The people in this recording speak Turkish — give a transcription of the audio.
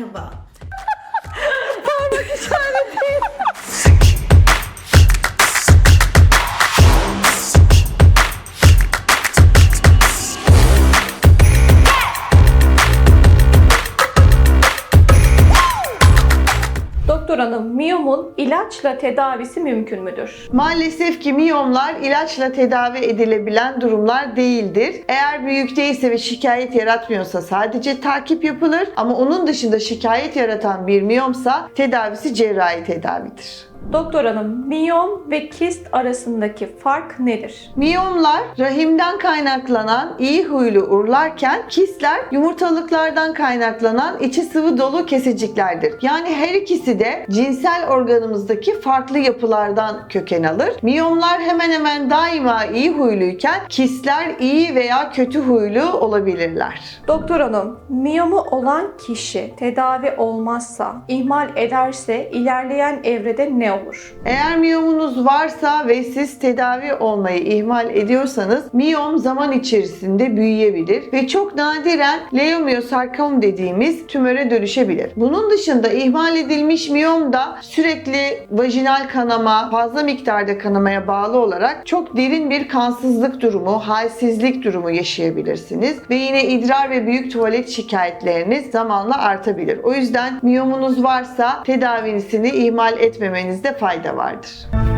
是吧？Doktor miyomun ilaçla tedavisi mümkün müdür? Maalesef ki miyomlar ilaçla tedavi edilebilen durumlar değildir. Eğer büyük değilse ve şikayet yaratmıyorsa sadece takip yapılır ama onun dışında şikayet yaratan bir miyomsa tedavisi cerrahi tedavidir. Doktor hanım, miyom ve kist arasındaki fark nedir? Miyomlar rahimden kaynaklanan iyi huylu urlarken kistler yumurtalıklardan kaynaklanan içi sıvı dolu kesiciklerdir. Yani her ikisi de cinsel organımızdaki farklı yapılardan köken alır. Miyomlar hemen hemen daima iyi huyluyken kistler iyi veya kötü huylu olabilirler. Doktor hanım, miyomu olan kişi tedavi olmazsa, ihmal ederse ilerleyen evrede ne olur? Eğer miyomunuz varsa ve siz tedavi olmayı ihmal ediyorsanız miyom zaman içerisinde büyüyebilir ve çok nadiren leomiyosarkom dediğimiz tümöre dönüşebilir. Bunun dışında ihmal edilmiş miyom da sürekli vajinal kanama, fazla miktarda kanamaya bağlı olarak çok derin bir kansızlık durumu, halsizlik durumu yaşayabilirsiniz ve yine idrar ve büyük tuvalet şikayetleriniz zamanla artabilir. O yüzden miyomunuz varsa tedavisini ihmal etmemenizde fayda vardır.